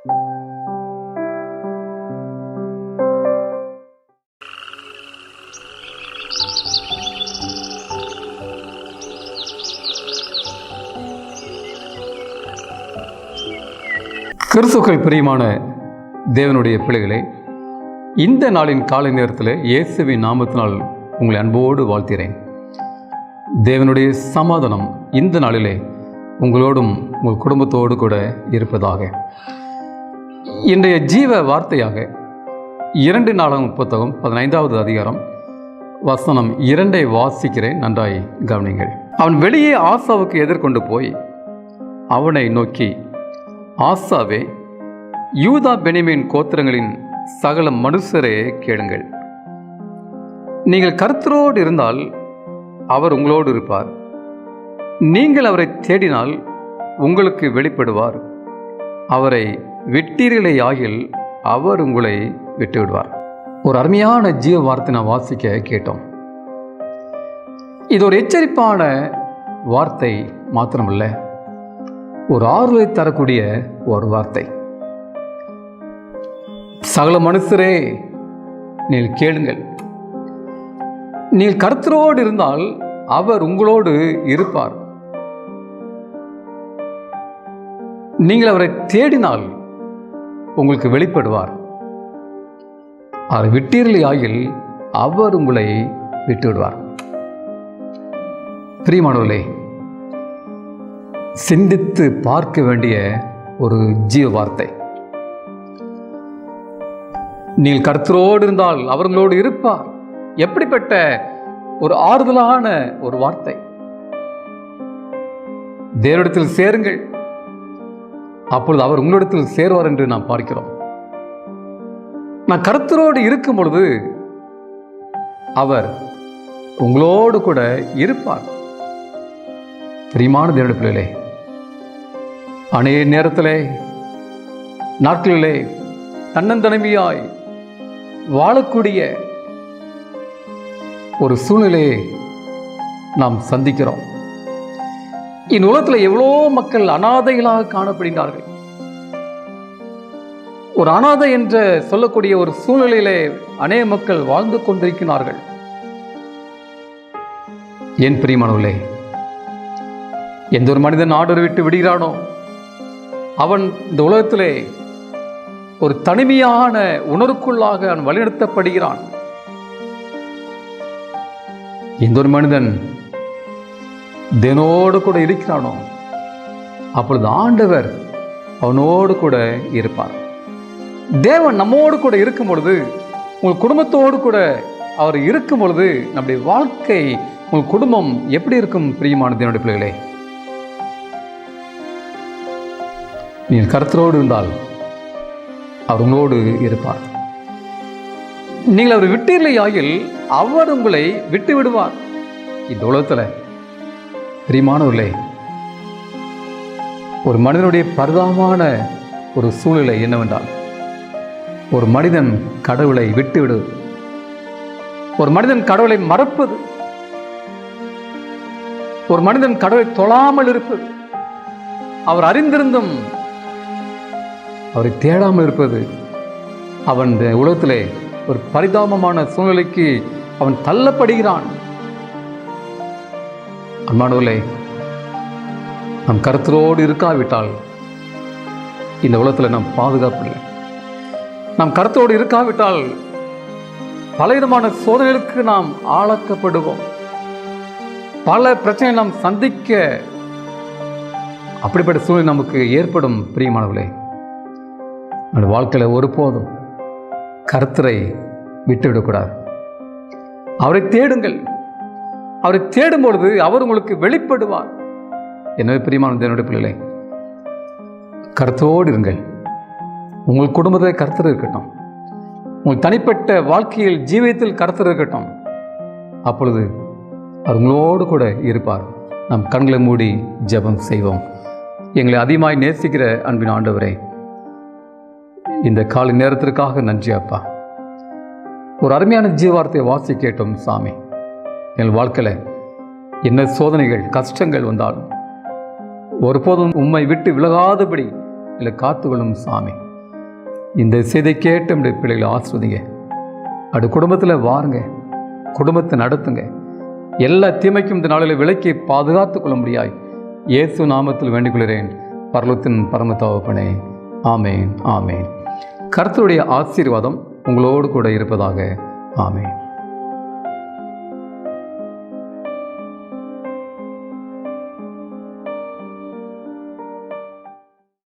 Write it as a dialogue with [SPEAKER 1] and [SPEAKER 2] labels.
[SPEAKER 1] கிறிஸ்துக்கள் பிரியமான தேவனுடைய பிள்ளைகளே இந்த நாளின் காலை நேரத்தில் இயேசுவின் நாமத்தினால் உங்களை அன்போடு வாழ்த்துகிறேன். தேவனுடைய சமாதானம் இந்த நாளிலே உங்களோடும் உங்கள் குடும்பத்தோடு கூட இருப்பதாக. இன்றைய ஜீவ வார்த்தையாக இரண்டு நாளகம் புத்தகம் பதினைந்தாவது அதிகாரம் வசனம் இரண்டை வாசிக்கிறேன். நன்றாய் கவனிங்கள் அவன் வெளியே ஆசாவுக்கு எதிர்கொண்டு போய் அவனை நோக்கி ஆசாவே யூதா பெனிமின் கோத்திரங்களின் சகல மனுஷரே கேளுங்கள். நீங்கள் கருத்தரோடு இருந்தால் அவர் உங்களோடு இருப்பார். நீங்கள் அவரை தேடினால் உங்களுக்கு வெளிப்படுவார். அவரை விட்டீர்களே ஆகில் அவர் உங்களை விட்டுவிடுவார். ஒரு அருமையான ஜீவ வார்த்தை நான் வாசிக்க கேட்டோம். இது ஒரு எச்சரிப்பான வார்த்தை மாத்திரமல்ல ஒரு ஆறுதலை தரக்கூடிய ஒரு வார்த்தை. சகல மனுஷரே நீங்கள் கேளுங்கள். நீங்கள் கருத்தரோடு இருந்தால் அவர் உங்களோடு இருப்பார். நீங்கள் அவரை தேடினால் உங்களுக்கு வெளிப்படுவார். அவர் விட்டீர்களே ஆகில் அவர் உங்களை விட்டுவிடுவார். பிரியமானவர்களே சிந்தித்து பார்க்க வேண்டிய ஒரு ஜீவ வார்த்தை நீங்கள் கருத்தரோடு இருந்தால் அவர்களோடு இருப்பார். எப்படிப்பட்ட ஒரு ஆறுதலான ஒரு வார்த்தை. தேவரிடத்தில் சேருங்கள். அப்பொழுது அவர் உங்களிடத்தில் சேருவார் என்று நாம் பார்க்கிறோம். நான் கருத்தரோடு இருக்கும் பொழுது அவர் உங்களோடு கூட இருப்பார். பிரியமான தேவனுடைய பிள்ளைகளே அநேக நேரத்திலே நாட்களிலே தன்னந்தனிமையாய் வாழக்கூடிய ஒரு சூழ்நிலையை நாம் சந்திக்கிறோம். இந்த உலகத்தில் எவ்வளோ மக்கள் அனாதைகளாக காணப்படுகிறார்கள் ஒரு அனாதை என்ற சொல்லக்கூடிய ஒரு சூழ்நிலையிலே அநேக மக்கள் வாழ்ந்து கொண்டிருக்கிறார்கள். ஏன் பிரியமானவர்களே எந்த ஒரு மனிதன் ஆர்டர் விட்டு விடுகிறானோ அவன் இந்த உலகத்திலே ஒரு தனிமையான உணர்வுக்குள்ளாக அவன் வழிநடத்தப்படுகிறான். எந்த ஒரு மனிதன் தினோடு கூட இருக்கிறானோ? அப்பொழுது ஆண்டவர் அவனோடு கூட இருப்பார். தேவன் நம்மோடு கூட இருக்கும் பொழுது உங்கள் குடும்பத்தோடு கூட அவர் இருக்கும் பொழுது நம்முடைய வாழ்க்கை உங்கள் குடும்பம் எப்படி இருக்கும் பிரியமான தேவனுடைய பிள்ளைகளே? நீங்கள் கருத்தரோடு இருந்தால் அவர் உங்களோடு இருப்பார். நீங்கள் அவர் விட்டீர்கள் அவர் உங்களை விட்டு விடுவார் இந்த உலகத்தில் பிரிமானவர்களே ஒரு மனிதனுடைய பரிதாபமான ஒரு சூழ்நிலை என்னவென்றால் ஒரு மனிதன் கடவுளை விட்டுவிடுவது ஒரு மனிதன் கடவுளை மறப்பது. ஒரு மனிதன் கடவுளை தொழாமல் இருப்பது. அவர் அறிந்திருந்தும் அவரை தேடாமல் இருப்பது. அவன் உலகத்திலே ஒரு பரிதாபமான சூழ்நிலைக்கு அவன் தள்ளப்படுகிறான். அன்பானவர்களே நம் கருத்தரோடு இருக்காவிட்டால் இந்த உலகத்தில் நாம் பாதுகாப்பு இல்லை நாம் கருத்தோடு இருக்காவிட்டால் பலவிதமான சோதனைகளுக்கு நாம் ஆளாக்கப்படுவோம். பல பிரச்சனை நாம் சந்திக்க அப்படிப்பட்ட சூழ்நிலை நமக்கு ஏற்படும் பிரியமானவர்களே. நம்ம வாழ்க்கையில் ஒருபோதும் கருத்தரை விட்டுவிடக்கூடாது. அவரை தேடுங்கள். அவரை தேடும் பொழுது அவர் உங்களுக்கு வெளிப்படுவார். எனவே பிரியமான என்னுடைய பிள்ளைகளை கருத்தோடு இருங்கள். உங்கள் குடும்பத்தை கருத்தர் இருக்கட்டும். உங்கள் தனிப்பட்ட வாழ்க்கையில் ஜீவியத்தில் கருத்தர் இருக்கட்டும். அப்பொழுது அவர் உங்களோடு கூட இருப்பார். நம் கண்களை மூடி ஜெபம் செய்வோம். எங்களை அதிகமாய் நேசிக்கிற அன்பின் ஆண்டவரே இந்த காலை நேரத்திற்காக நன்றி அப்பா. ஒரு அருமையான ஜீவார்த்தையை வாசி கேட்டோம் சாமி. எங்கள் வாழ்க்கையில் என்ன சோதனைகள் கஷ்டங்கள் வந்தாலும் ஒருபோதும் உம்மை விட்டு விலகாதபடி இல்லை காத்துக்கொள்ளும் சாமி. இந்த செய்தி கேட்டு நம்முடைய பிள்ளைகளை ஆசிர்வதிங்க. அப்படி குடும்பத்தில் வாருங்க. குடும்பத்தை நடத்துங்க. எல்லா தீமைக்கும் இந்த நாளில் விலக்கி பாதுகாத்து கொள்ள முடியாய். இயேசு நாமத்தில் வேண்டிக் கொள்கிறேன் பரலத்தின் பரமத்தாவப்பனே ஆமேன் ஆமேன். கருத்துடைய ஆசீர்வாதம் உங்களோடு கூட இருப்பதாக. ஆமேன்.